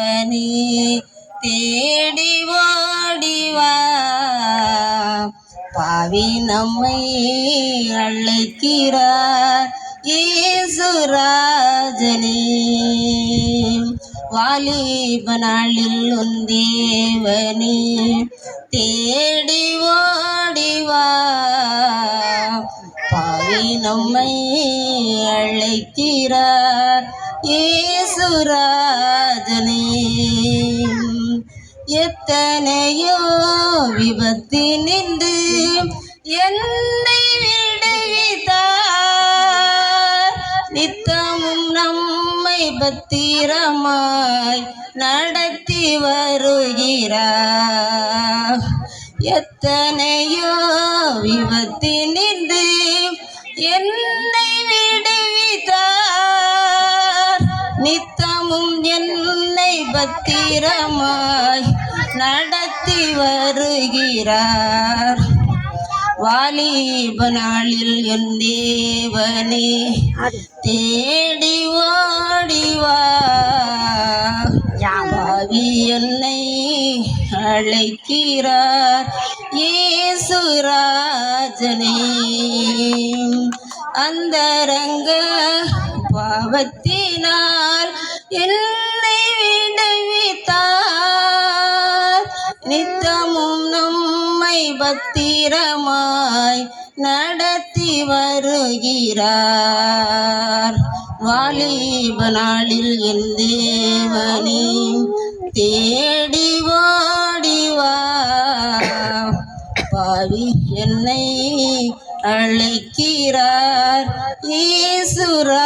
பனி தேடி ஓடிவா பாவி நம்மை அழைக்கிறார் ஈசுராஜனே வாலிப நாளில் உன் தேடி ஓடிவா பாவி நம்மை அழைக்கிறார் ஈசுராஜனே எத்தனையோ விபத்து நின்று என்னை விடுவித்தார். நித்தமும் நம்மை பத்திரமாய் நடத்தி வருகிறார். எத்தனையோ விபத்து நின்று என்னை பத்திரமாய் நடத்தி வருகிறார். வாலிப நாளில் என் தேவனே தேடி ஓடிவா. பாவி என்னை அழைக்கிறார் ஏசுராஜனே அந்தரங்க பாவத்தினால் என்னை நித்தமும் நம்மை பத்திரமாய் நடத்தி வருகிறார். வாலிப நாளில் என் தேவனே தேடி ஓடிவா பாவி என்னை அழைக்கிறார். ஈசுராஜனே